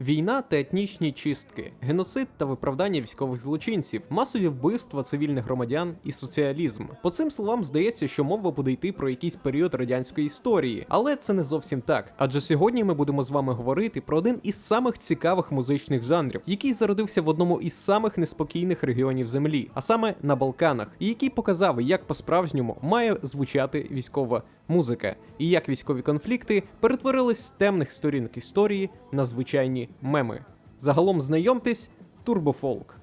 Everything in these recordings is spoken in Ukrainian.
Війна та етнічні чистки, геноцид та виправдання військових злочинців, масові вбивства цивільних громадян і соціалізм. По цим словам здається, що мова буде йти про якийсь період радянської історії, але це не зовсім так. Адже сьогодні ми будемо з вами говорити про один із самих цікавих музичних жанрів, який зародився в одному із самих неспокійних регіонів землі, а саме на Балканах, і який показав, як по-справжньому має звучати військова музика, і як військові конфлікти перетворились з темних сторінок історії на звичайні меми. Загалом знайомтесь, турбофолк.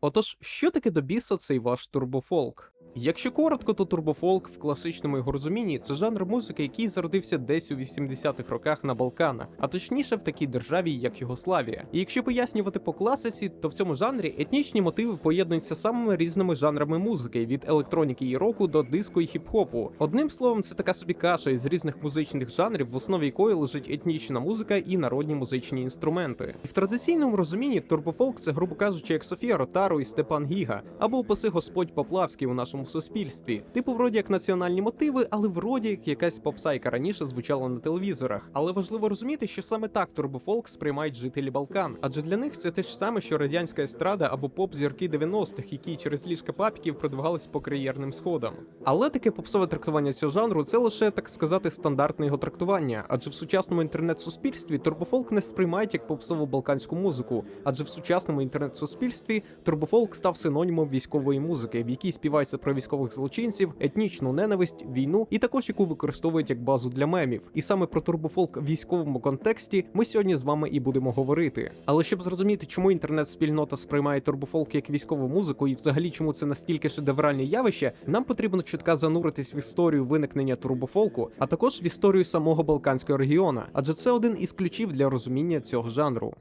Отож, що таке до біса цей ваш турбофолк? Якщо коротко, то турбофолк в класичному його розумінні це жанр музики, який зародився десь у 80-х роках на Балканах, а точніше в такій державі, як Югославія. І якщо пояснювати по класиці, то в цьому жанрі етнічні мотиви поєднуються самими різними жанрами музики від електроніки і року до диско і хіп-хопу. Одним словом, це така собі каша із різних музичних жанрів, в основі якої лежить етнічна музика і народні музичні інструменти. І в традиційному розумінні турбофолк це, грубо кажучи, як Софія Ротару і Степан Гіга, або упаси Господь Поплавський у нашому суспільстві. Типу, вроді як національні мотиви, але вроді як якась попса, яка раніше звучала на телевізорах. Але важливо розуміти, що саме так турбофолк сприймають жителі Балкан, адже для них це те ж саме, що радянська естрада або поп-зірки 90-х, які через ліжка папіків продвигались по кар'єрним сходам. Але таке попсове трактування цього жанру це лише так сказати стандартне його трактування, адже в сучасному інтернет-суспільстві турбофолк не сприймають як попсову балканську музику, адже в сучасному інтернет-суспільстві турбофолк став синонімом військової музики, в якій співається про військових злочинців, етнічну ненависть, війну і також яку використовують як базу для мемів. І саме про турбофолк в військовому контексті ми сьогодні з вами і будемо говорити. Але щоб зрозуміти, чому інтернет-спільнота сприймає турбофолк як військову музику, і взагалі чому це настільки шедевральне явище, нам потрібно чутка зануритись в історію виникнення турбофолку, а також в історію самого Балканського регіона, адже це один із ключів для розуміння цього жанру.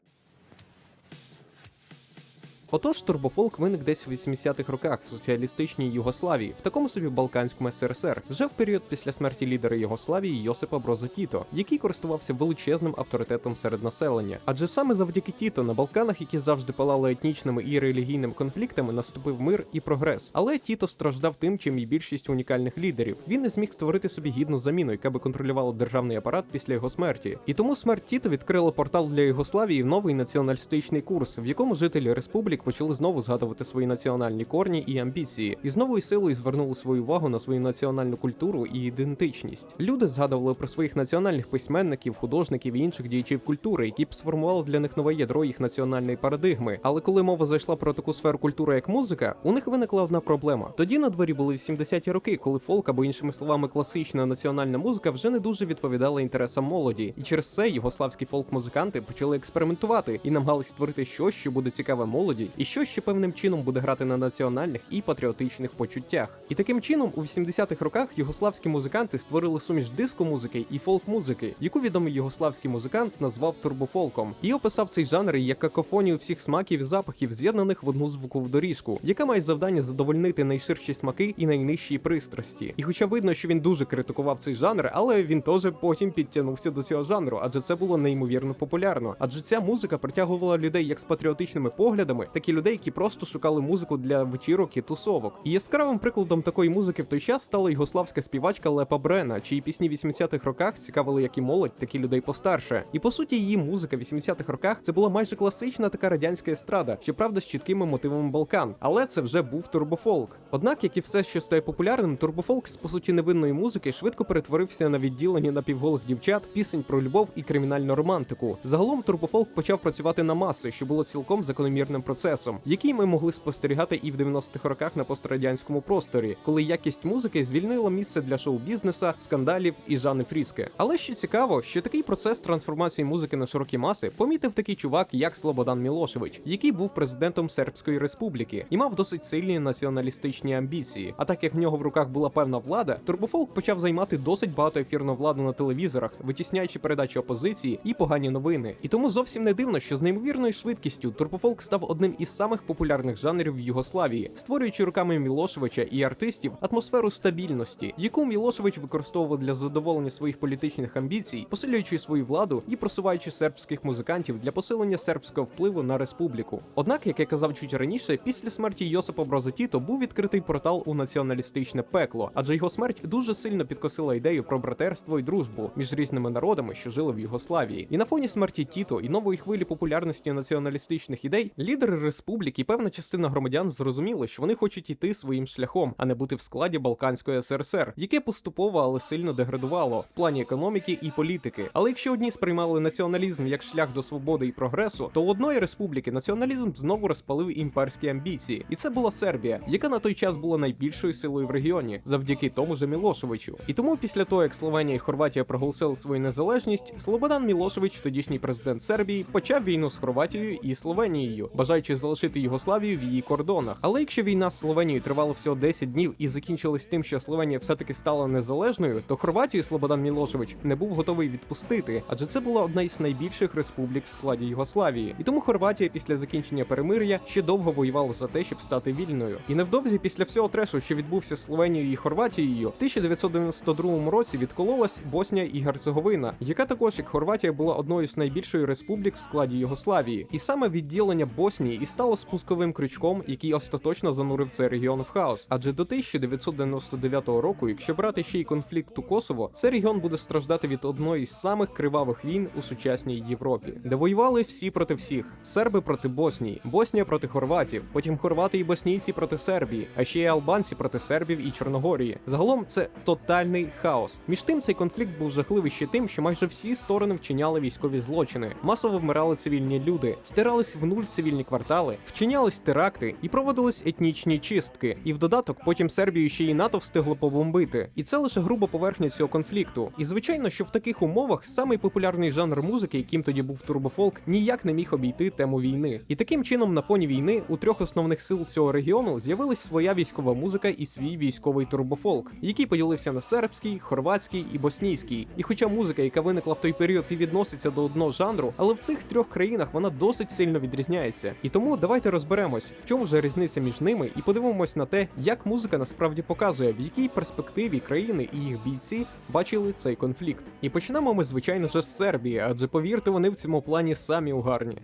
Отож, турбофолк виник десь у 80-х роках в соціалістичній Югославії, в такому собі Балканському СРСР, вже в період після смерті лідера Югославії Йосипа Броза Тіто, який користувався величезним авторитетом серед населення. Адже саме завдяки Тіто на Балканах, які завжди палали етнічними і релігійними конфліктами, наступив мир і прогрес. Але Тіто страждав тим, чим і більшість унікальних лідерів. Він не зміг створити собі гідну заміну, яка би контролювала державний апарат після його смерті. І тому смерть Тіто відкрила портал для Югославії в новий націоналістичний курс, в якому жителі республік почали знову згадувати свої національні корні і амбіції, і з новою силою звернули свою увагу на свою національну культуру і ідентичність. Люди згадували про своїх національних письменників, художників і інших діячів культури, які б сформували для них нове ядро їх національної парадигми. Але коли мова зайшла про таку сферу культури, як музика, у них виникла одна проблема. Тоді на дворі були 80-ті роки, коли фолк або іншими словами класична національна музика вже не дуже відповідала інтересам молоді, і через це югославські фолк-музиканти почали експериментувати і намагались створити щось, що буде цікаве молоді, і що ще певним чином буде грати на національних і патріотичних почуттях. І таким чином, у 80-х роках югославські музиканти створили суміш диско-музики і фолк-музики, яку відомий югославський музикант назвав турбофолком, і описав цей жанр як какофонію всіх смаків і запахів, з'єднаних в одну звукову доріжку, яка має завдання задовольнити найширші смаки і найнижчі пристрасті. І хоча видно, що він дуже критикував цей жанр, але він теж потім підтягнувся до цього жанру, адже це було неймовірно популярно. Адже ця музика притягувала людей як з патріотичними поглядами, так і людей, які просто шукали музику для вечірок і тусовок. І яскравим прикладом такої музики в той час стала югославська співачка Лепа Брена, чиї пісні в 80-х роках цікавили як і молодь, так і людей постарше. І по суті, її музика в 80-х роках це була майже класична така радянська естрада, щоправда, з чіткими мотивами Балкан. Але це вже був турбофолк. Однак, як і все, що стає популярним, турбофолк з по суті невинної музики швидко перетворився на відділення напівголих дівчат, пісень про любов і кримінальну романтику. Загалом турбофолк почав працювати на маси, що було цілком закономірним процесом, який ми могли спостерігати і в 90-х роках на пострадянському просторі, коли якість музики звільнила місце для шоу-бізнеса, скандалів і Жани Фріске. Але що цікаво, що такий процес трансформації музики на широкі маси помітив такий чувак, як Слободан Мілошевич, який був президентом Сербської республіки і мав досить сильні націоналістичні амбіції. А так як в нього в руках була певна влада, турбофолк почав займати досить багато ефірну владу на телевізорах, витісняючи передачі опозиції і погані новини. І тому зовсім не дивно, що з неймовірною швидкістю турбофолк став одним із самих популярних жанрів в Югославії, створюючи руками Мілошевича і артистів атмосферу стабільності, яку Мілошевич використовував для задоволення своїх політичних амбіцій, посилюючи свою владу і просуваючи сербських музикантів для посилення сербського впливу на республіку. Однак, як я казав чуть раніше, після смерті Йосипа Броза Тіто був відкритий портал у націоналістичне пекло, адже його смерть дуже сильно підкосила ідею про братерство і дружбу між різними народами, що жили в Югославії. І на фоні смерті Тіто і нової хвилі популярності націоналістичних ідей, лідери республіки і певна частина громадян зрозуміли, що вони хочуть йти своїм шляхом, а не бути в складі Балканської СРСР, яке поступово, але сильно деградувало в плані економіки і політики. Але якщо одні сприймали націоналізм як шлях до свободи і прогресу, то у одної республіки націоналізм знову розпалив імперські амбіції, і це була Сербія, яка на той час була найбільшою силою в регіоні, завдяки тому же Мілошевичу. І тому після того, як Словенія і Хорватія проголосили свою незалежність, Слободан Мілошевич, тодішній президент Сербії, почав війну з Хорватією і Словенією, бажаючи залишити Югославію в її кордонах. Але якщо війна з Словенією тривала всього 10 днів і закінчилась тим, що Словенія все-таки стала незалежною, то Хорватію Слободан Мілошевич не був готовий відпустити, адже це була одна із найбільших республік в складі Югославії. І тому Хорватія після закінчення перемир'я ще довго воювала за те, щоб стати вільною. І невдовзі після всього трешу, що відбувся з Словенією і Хорватією, в 1992 році відкололась Боснія і Герцеговина, яка також як Хорватія була одною з найбільших республік в складі Югославії. І саме відділення Боснії і стало спусковим крючком, який остаточно занурив цей регіон в хаос. Адже до 1999 року, якщо брати ще й конфлікт у Косово, цей регіон буде страждати від одної з самих кривавих війн у сучасній Європі, де воювали всі проти всіх: серби проти Боснії, Боснія проти хорватів, потім хорвати і боснійці проти Сербії, а ще й албанці проти сербів і Чорногорії. Загалом це тотальний хаос. Між тим, цей конфлікт був жахливий ще тим, що майже всі сторони вчиняли військові злочини, масово вмирали цивільні люди, стирались в нуль цивільні квартали, вчинялись теракти і проводились етнічні чистки. І в додаток потім Сербію ще й НАТО встигло побомбити. І це лише груба поверхня цього конфлікту. І звичайно, що в таких умовах самий популярний жанр музики, яким тоді був турбофолк, ніяк не міг обійти тему війни. І таким чином, на фоні війни у трьох основних сил цього регіону з'явилась своя військова музика і свій військовий турбофолк, який поділився на сербський, хорватський і боснійський. І хоча музика, яка виникла в той період, і відноситься до одного жанру, але в цих трьох країнах вона досить сильно відрізняється. І тому давайте розберемось, в чому ж різниця між ними, і подивимось на те, як музика насправді показує, в якій перспективі країни і їх бійці бачили цей конфлікт. І почнемо ми, звичайно ж, з Сербії, адже повірте, вони в цьому плані самі угарні.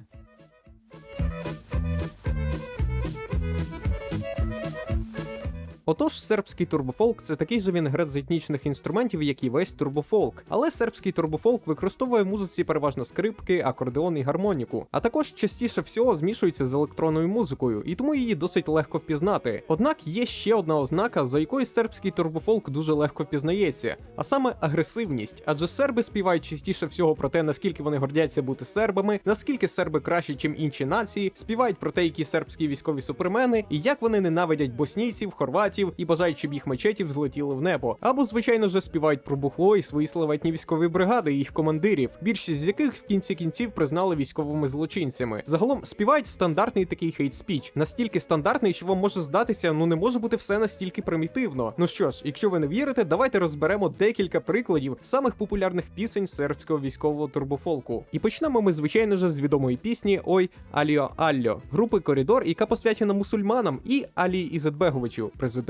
Отож, сербський турбофолк це такий же вінегрет з етнічних інструментів, як і весь турбофолк. Але сербський турбофолк використовує в музиці переважно скрипки, акордеон і гармоніку, а також частіше всього змішується з електронною музикою, і тому її досить легко впізнати. Однак є ще одна ознака, за якою сербський турбофолк дуже легко впізнається, а саме агресивність. Адже серби співають частіше всього про те, наскільки вони гордяться бути сербами, наскільки серби кращі, чим інші нації, співають про те, які сербські військові супермени, і як вони ненавидять боснійців, хорватів і бажають, щоб їх мечетів злетіли в небо. Або, звичайно ж, співають про бухло і свої славетні військові бригади і їх командирів, більшість з яких в кінці кінців признали військовими злочинцями. Загалом співають стандартний такий хейт-спіч, настільки стандартний, що вам може здатися, ну не може бути все настільки примітивно. Ну що ж, якщо ви не вірите, давайте розберемо декілька прикладів самих популярних пісень сербського військового турбофолку. І почнемо ми, звичайно ж, з відомої пісні Ой Аліо Алльо групи Коридор, яка посвячена мусульманам, і Алії Ізетбеговичу, президенту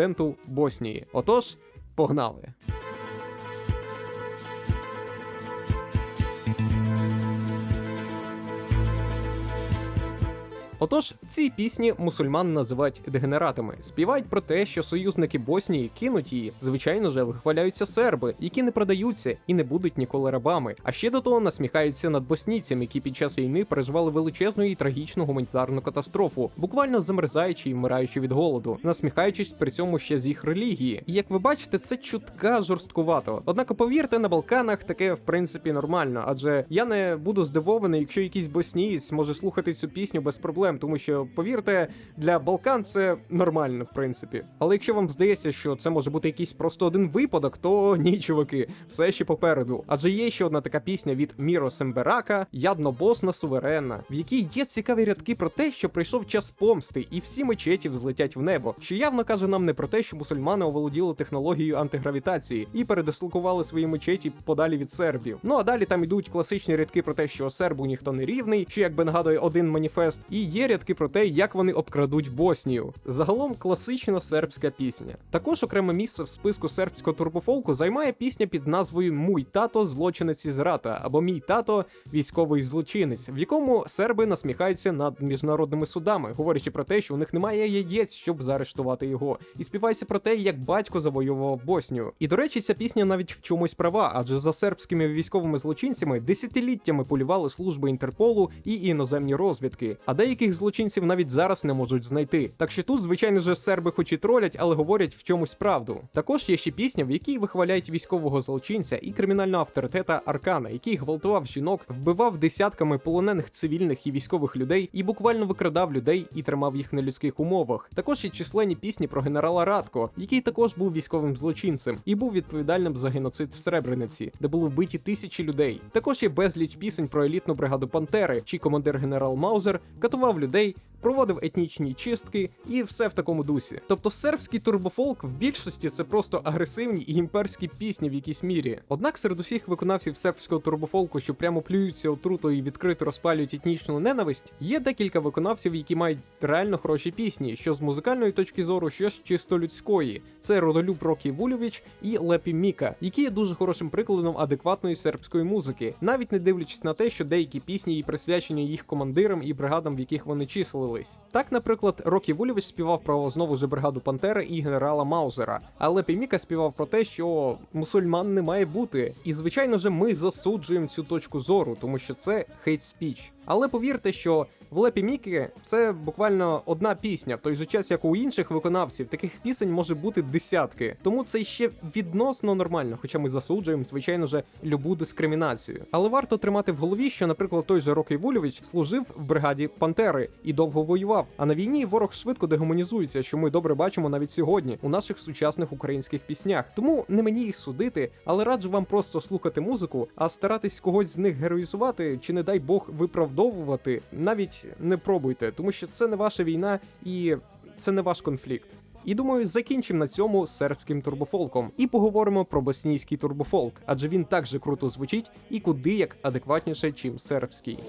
Боснії. Отож, погнали! Отож, в цій пісні мусульман називають дегенератами, співають про те, що союзники Боснії кинуть її. Звичайно же, вихваляються серби, які не продаються і не будуть ніколи рабами. А ще до того насміхаються над боснійцями, які під час війни переживали величезну і трагічну гуманітарну катастрофу, буквально замерзаючи і вмираючи від голоду, насміхаючись при цьому ще з їх релігії. І як ви бачите, це чутка жорсткувато. Однак, повірте, на Балканах таке в принципі нормально, адже я не буду здивований, якщо якийсь боснієць може слухати цю пісню без проблем, тому що повірте, для Балкан це нормально, в принципі. Але якщо вам здається, що це може бути якийсь просто один випадок, то ні, чуваки, все ще попереду. Адже є ще одна така пісня від Міро Семберака Ядно Босна суверенна, в якій є цікаві рядки про те, що прийшов час помсти, і всі мечеті взлетять в небо. Що явно каже нам не про те, що мусульмани оволоділи технологією антигравітації і передислокували свої мечеті подалі від сербів. Ну а далі там ідуть класичні рядки про те, що сербу ніхто не рівний, що якби нагадує один маніфест, і є рядки про те, як вони обкрадуть Боснію. Загалом класична сербська пісня. Також окреме місце в списку сербського турбофолку займає пісня під назвою Муй тато злочинець із рата або Мій тато військовий злочинець, в якому серби насміхаються над міжнародними судами, говорячи про те, що у них немає яєць, щоб заарештувати його, і співається про те, як батько завоював Боснію. І до речі, ця пісня навіть в чомусь права, адже за сербськими військовими злочинцями десятиліттями полювали служби Інтерполу і іноземні розвідки, а деяких злочинців навіть зараз не можуть знайти. Так що тут, звичайно ж, серби хоч і тролять, але говорять в чомусь правду. Також є ще пісня, в якій вихваляють військового злочинця і кримінального авторитета Аркана, який гвалтував жінок, вбивав десятками полонених цивільних і військових людей і буквально викрадав людей і тримав їх на людських умовах. Також є численні пісні про генерала Радко, який також був військовим злочинцем і був відповідальним за геноцид в Сребрениці, де були вбиті тисячі людей. Також є безліч пісень про елітну бригаду Пантери, чий командир генерал Маузер катував людей. Проводив етнічні чистки і все в такому дусі. Тобто сербський турбофолк в більшості це просто агресивні і імперські пісні в якійсь мірі. Однак серед усіх виконавців сербського турбофолку, що прямо плюються отрутою і відкрито розпалюють етнічну ненависть, є декілька виконавців, які мають реально хороші пісні, що з музикальної точки зору, що з чисто людської. Це Родолюб Рокі Вулєвіч і Лепі Міка, які є дуже хорошим прикладом адекватної сербської музики, навіть не дивлячись на те, що деякі пісні і присвячені їх командирам і бригадам, в яких вони числились. Так, наприклад, Рокі Вулєвич співав про знову ж бригаду Пантери і генерала Маузера, але Піміка співав про те, що мусульман не має бути. І звичайно ж, ми засуджуємо цю точку зору, тому що це хейт спіч. Але повірте, що в Лепі Мікі це буквально одна пісня, в той же час, як у інших виконавців, таких пісень може бути десятки. Тому це ще відносно нормально, хоча ми засуджуємо, звичайно ж, любу дискримінацію. Але варто тримати в голові, що, наприклад, той же Рокий Вульович служив в бригаді Пантери і довго воював. А на війні ворог швидко дегуманізується, що ми добре бачимо навіть сьогодні у наших сучасних українських піснях. Тому не мені їх судити, але раджу вам просто слухати музику, а старатись когось з них героїзувати чи, не дай Бог, виправдовувати, навіть не пробуйте, тому що це не ваша війна і це не ваш конфлікт. І думаю, закінчимо на цьому сербським турбофолком і поговоримо про боснійський турбофолк, адже він так же круто звучить і куди як адекватніше, чим сербський.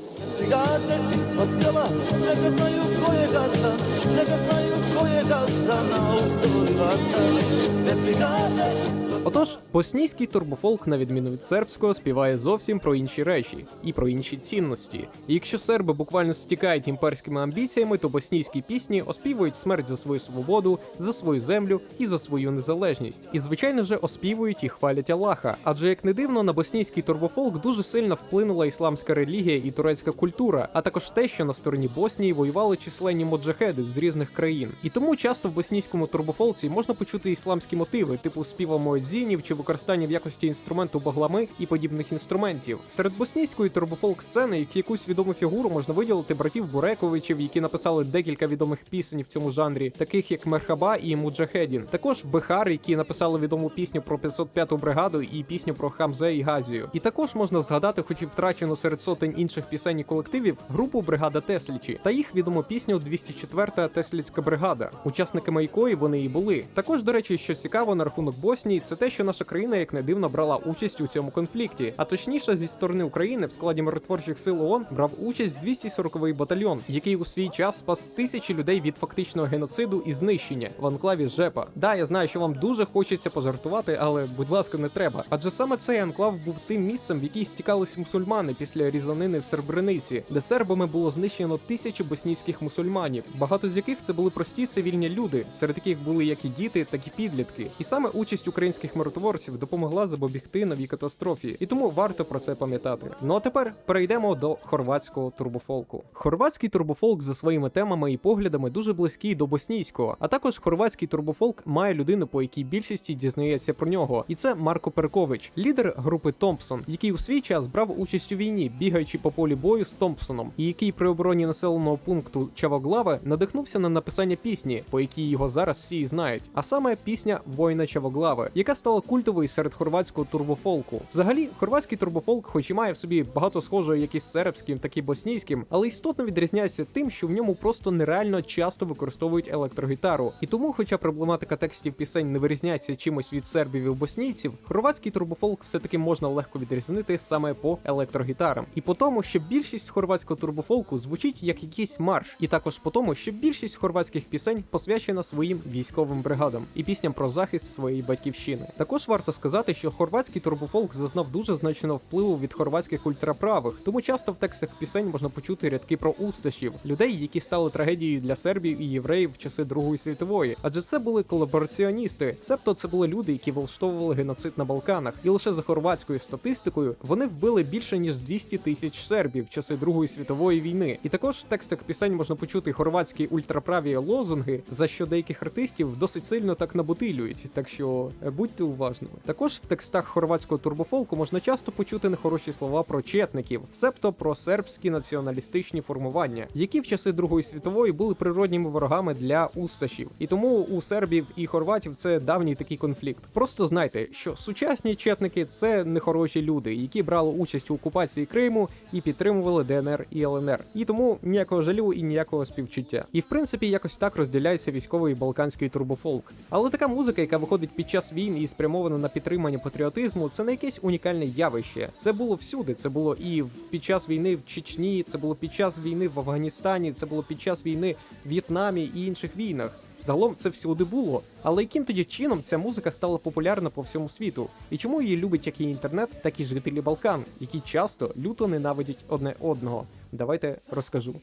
Sve brigade Отож, боснійський турбофолк, на відміну від сербського, співає зовсім про інші речі і про інші цінності. І якщо серби буквально стікають імперськими амбіціями, то боснійські пісні оспівують смерть за свою свободу, за свою землю і за свою незалежність. І звичайно же оспівують і хвалять Аллаха. Адже як не дивно, на боснійський турбофолк дуже сильно вплинула ісламська релігія і турецька культура, а також те, що на стороні Боснії воювали численні моджахеди з різних країн. І тому часто в боснійському турбофолці можна почути ісламські мотиви, типу співа моедзінів чи використання в якості інструменту баглами і подібних інструментів. Серед боснійської турбофолк сцени, як якусь відому фігуру можна виділити братів Бурековичів, які написали декілька відомих пісень в цьому жанрі, таких як Мерхаба і Муджахедін. Також Бехар, які написали відому пісню про 505-ту бригаду і пісню про Хамзе і Газію. І також можна згадати, хоч і втрачену серед сотень інших пісень і колективів, групу Бригада Теслічі та їх відому пісню 204-та Тесліцька бригада, учасниками якої вони і були. Також, до речі, що цікаво на рахунок Боснії, це те, що наша країна, як не дивно, брала участь у цьому конфлікті. А точніше, зі сторони України в складі миротворчих сил ООН брав участь 240-й батальйон, який у свій час спас тисячі людей від фактичного геноциду і знищення в анклаві Жепа. Да, я знаю, що вам дуже хочеться пожартувати, але будь ласка, не треба. Адже саме цей анклав був тим місцем, в який стікались мусульмани після різанини в Сербрениці, де сербами було знищено тисячі боснійських мусульманів, багато з яких це були прості цивільні люди, серед яких були як і діти, так і підлітки. І саме участь українських миротворців допомогла запобігти новій катастрофі, і тому варто про це пам'ятати. Ну а тепер перейдемо до хорватського турбофолку. Хорватський турбофолк за своїми темами і поглядами дуже близький до боснійського, а також хорватський турбофолк має людину, по якій більшості дізнається про нього, і це Марко Перкович, лідер групи Томпсон, який у свій час брав участь у війні, бігаючи по полі бою з Томпсоном, і який при обороні населеного пункту Чавоглаве надихнувся на написання пісні, по якій його зараз всі знають, а саме пісня Воїна Чавоглави, яка стала культовою серед хорватського турбофолку. Взагалі, хорватський турбофолк, хоч і має в собі багато схожого як із сербським, так і боснійським, але істотно відрізняється тим, що в ньому просто нереально часто використовують електрогітару. І тому, хоча проблематика текстів пісень не вирізняється чимось від сербів і боснійців, хорватський турбофолк все-таки можна легко відрізнити саме по електрогітарам. І по тому, що більшість хорватського турбофолку звучить як якийсь марш, і також по тому, що більшість хорватських пісень посвячена своїм військовим бригадам і пісням про захист своєї батьківщини. Також варто сказати, що хорватський турбофолк зазнав дуже значного впливу від хорватських ультраправих, тому часто в текстах пісень можна почути рядки про усташів, людей, які стали трагедією для сербів і євреїв в часи Другої світової, адже це були колабораціоністи, себто це були люди, які влаштовували геноцид на Балканах, і лише за хорватською статистикою вони вбили більше ніж 200 тисяч сербів в часи Другої світової війни. І також в текстах пісень можна почути хорватські ультраправі лозунги, за що деяких артистів досить сильно так набутилюють. Так що е, будьте уважними. Також в текстах хорватського турбофолку можна часто почути нехороші слова про четників, себто про сербські націоналістичні формування, які в часи Другої світової були природніми ворогами для усташів. І тому у сербів і хорватів це давній такий конфлікт. Просто знайте, що сучасні четники це нехороші люди, які брали участь у окупації Криму і підтримували ДНР і ЛНР. І тому ніякого жалю і ніякого співчуття. І в принципі, якось так розділяється військовий балканський турбофолк. Але така музика, яка виходить під час війн і спрямована на підтримання патріотизму, це не якесь унікальне явище. Це було всюди. Це було і під час війни в Чечні, це було під час війни в Афганістані, це було під час війни в В'єтнамі і інших війнах. Загалом це всюди було. Але яким тоді чином ця музика стала популярна по всьому світу? І чому її любить як і інтернет, так і жителі Балкан, які часто люто ненавидять одне одного? Давайте розкажу.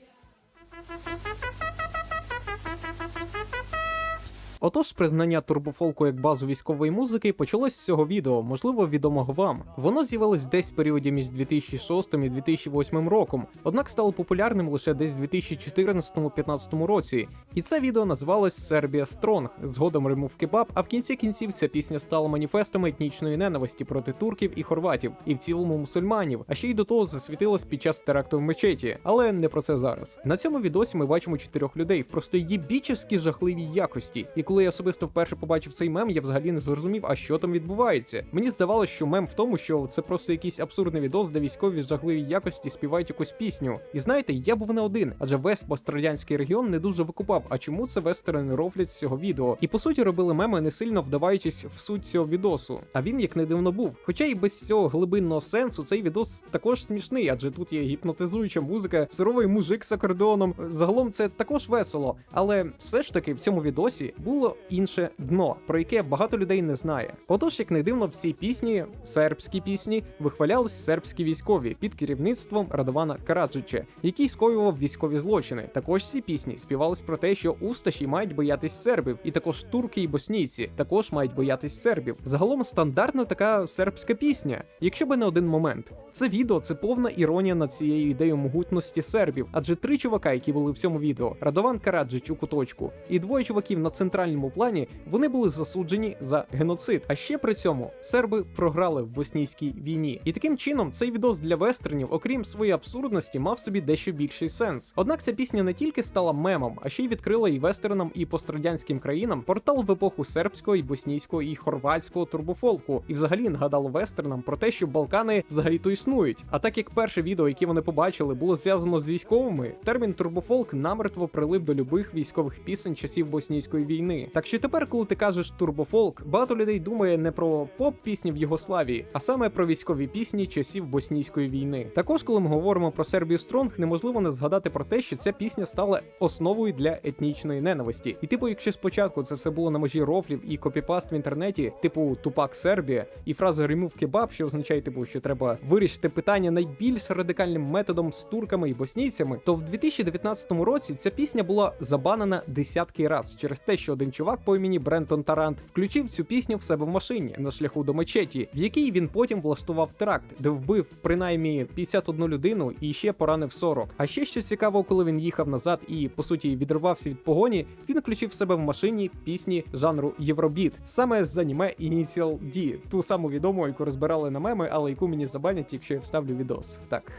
Отож, признання турбофолку як базу військової музики почалось з цього відео, можливо, відомого вам. Воно з'явилось десь в періоді між 2006 і 2008 роком, однак стало популярним лише десь в 2014-15 році. І це відео називалось Сербія Стронг. Згодом римув кебаб, а в кінці кінців ця пісня стала маніфестом етнічної ненависті проти турків і хорватів, і в цілому мусульманів, а ще й до того засвітилась під час теракту в мечеті. Але не про це зараз. На цьому відосі ми бачимо чотирьох людей в просто єбічески жахливій якості. І коли я особисто вперше побачив цей мем, я взагалі не зрозумів, а що там відбувається. Мені здавалося, що мем в тому, що це просто якийсь абсурдний відос, де військові в жахливій якості співають якусь пісню. І знаєте, я був не один, адже весь пострадянський регіон не дуже викупав, а чому це вестерни роблять з цього відео. І по суті робили меми, не сильно вдаваючись в суть цього відосу. А він як не дивно був. Хоча і без цього глибинного сенсу цей відос також смішний, адже тут є гіпнотизуюча музика, сировий мужик з акордеоном. Загалом це також весело. Але все ж таки в цьому відосі було інше дно, про яке багато людей не знає. Отож, як не дивно, в цій пісні, сербській пісні, вихвалялись сербські військові під керівництвом Радована Караджича, який скоював військові злочини. Також ці пісні співались про те, що усташі мають боятись сербів, і також турки і боснійці також мають боятись сербів. Загалом стандартна така сербська пісня, якщо би не один момент. Це відео це повна іронія над цією ідеєю могутності сербів, адже три чувака, які були в цьому відео, Радован Караджич у куточку, і двоє чуваків на центральному плані, вони були засуджені за геноцид. А ще при цьому серби програли в боснійській війні. І таким чином цей відос для вестернів, окрім своєї абсурдності, мав собі дещо більший сенс. Однак ця пісня не тільки стала мемом, а ще й відкрила і вестернам, і пострадянським країнам портал в епоху сербського, і боснійського, і хорватського турбофолку, і взагалі нагадало вестернам про те, що Балкани взагалі-то існують. А так як перше відео, яке вони побачили, було зв'язано з військовими, термін турбофолк намертво прилип до любих військових пісень часів боснійської війни. Так що тепер, коли ти кажеш турбофолк, багато людей думає не про поп-пісні в Югославії, а саме про військові пісні часів боснійської війни. Також, коли ми говоримо про Сербію Стронг, неможливо не згадати про те, що ця пісня стала основою для етнічної ненависті. І типу, якщо спочатку це все було на межі рофлів і копіпаст в інтернеті, типу Тупак Сербія, і фраза ремув кебаб, що означає, типу, що треба вирішити питання найбільш радикальним методом з турками і боснійцями, то в 2019 році ця пісня була забанена десятки раз через те, що один чувак по імені Брентон Тарант включив цю пісню в себе в машині на шляху до мечеті, в якій він потім влаштував теракт, де вбив принаймні 51 людину і ще поранив 40. А ще що цікаво, коли він їхав назад і по суті відривався від погоні, він включив в себе в машині пісні жанру Євробіт, саме з аніме Initial D, ту саму відому, яку розбирали на меми, але яку мені забанять, якщо я вставлю відос. Так.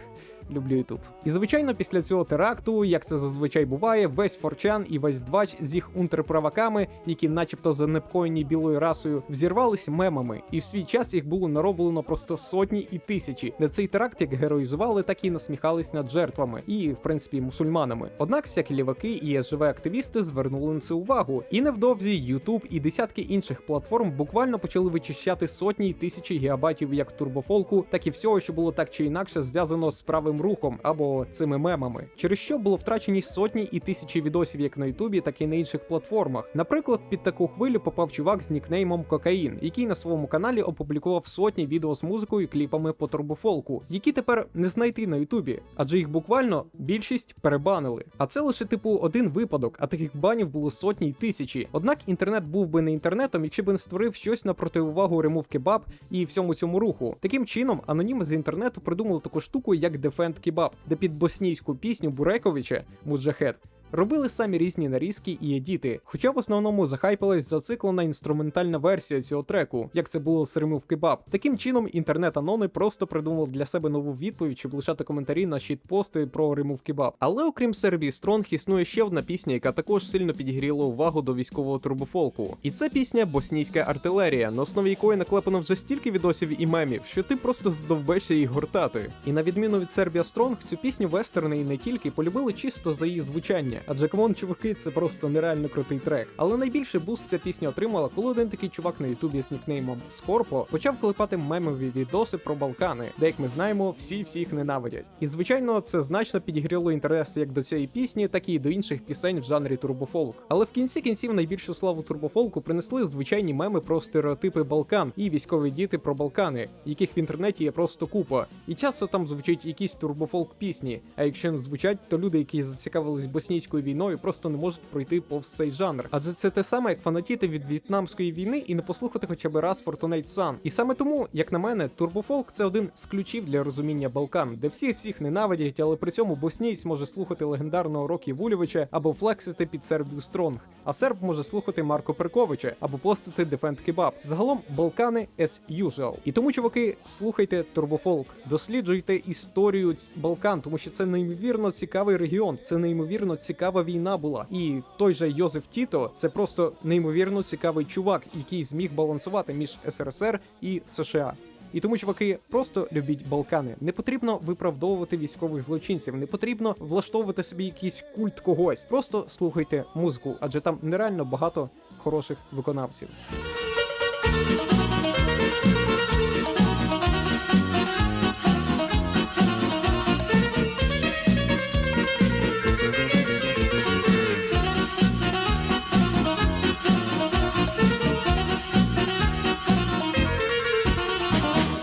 Люблю Ютуб. І звичайно, після цього теракту, як це зазвичай буває, весь Форчан і весь двач з їх унтерправаками, які, начебто, занепокоєні білою расою, взірвалися мемами, і в свій час їх було нароблено просто сотні і тисячі, де цей теракт як героїзували, так і насміхались над жертвами, і в принципі мусульманами. Однак всякі ліваки і СЖВ активісти звернули на це увагу, і невдовзі YouTube і десятки інших платформ буквально почали вичищати сотні й тисячі гігабайтів як турбофолку, так і всього, що було так чи інакше зв'язано з правим рухом або цими мемами, через що було втрачені сотні і тисячі відосів як на Ютубі, так і на інших платформах. Наприклад, під таку хвилю попав чувак з нікнеймом Кокаїн, який на своєму каналі опублікував сотні відео з музикою і кліпами по турбофолку, які тепер не знайти на Ютубі, адже їх буквально більшість перебанили. А це лише типу один випадок, а таких банів було сотні й тисячі. Однак інтернет був би не інтернетом, якщо б не створив щось на противовагу ремов кебаб і всьому цьому руху. Таким чином, аноніми з інтернету придумали таку штуку, як Defend Kebab, де під боснійську пісню Бурековича Муджахет робили самі різні нарізки і едіти. Хоча в основному захайпилась зациклена інструментальна версія цього треку, як це було з Remove Kebab. Таким чином, інтернет-анони просто придумали для себе нову відповідь, щоб лишати коментарі на щитпости про Remove Kebab. Але окрім Сербії Стронг, існує ще одна пісня, яка також сильно підігріла увагу до військового турбофолку. І це пісня Боснійська артилерія, на основі якої наклепано вже стільки відосів і мемів, що ти просто здовбешся їх гортати. І на відміну від Сербія Стронг, цю пісню вестерни і не тільки полюбили чисто за її звучання. Адже камон, чуваки, це просто нереально крутий трек. Але найбільше буст ця пісня отримала, коли один такий чувак на Ютубі з нікнеймом Скорпо почав клепати мемові відоси про Балкани, де, як ми знаємо, всі всіх ненавидять. І звичайно, це значно підігріло інтерес як до цієї пісні, так і до інших пісень в жанрі турбофолк. Але в кінці кінців найбільшу славу турбофолку принесли звичайні меми про стереотипи Балкан і військові діти про Балкани, яких в інтернеті є просто купа. І часто там звучать якісь турбофолк пісні. А якщо не звучать, то люди, які зацікавились боснійською війною, просто не можуть пройти повз цей жанр. Адже це те саме, як фанатіти від в'єтнамської війни і не послухати хоча б раз Fortnite Sun. І саме тому, як на мене, турбофолк це один з ключів для розуміння Балкан, де всіх всіх ненавидять, але при цьому боснійць може слухати легендарного Рокі Вулєвича або флексити під Сербію Стронг. А серб може слухати Марко Перковича або постити Defend Kebab. Загалом Балкани as usual. І тому, чуваки, слухайте турбофолк, досліджуйте історію Балкан, тому що це неймовірно цікавий регіон, це неймовірно цікава війна була. І той же Йозеф Тіто це просто неймовірно цікавий чувак, який зміг балансувати між СРСР і США. І тому, чуваки, просто любіть Балкани. Не потрібно виправдовувати військових злочинців, не потрібно влаштовувати собі якийсь культ когось. Просто слухайте музику, адже там нереально багато хороших виконавців.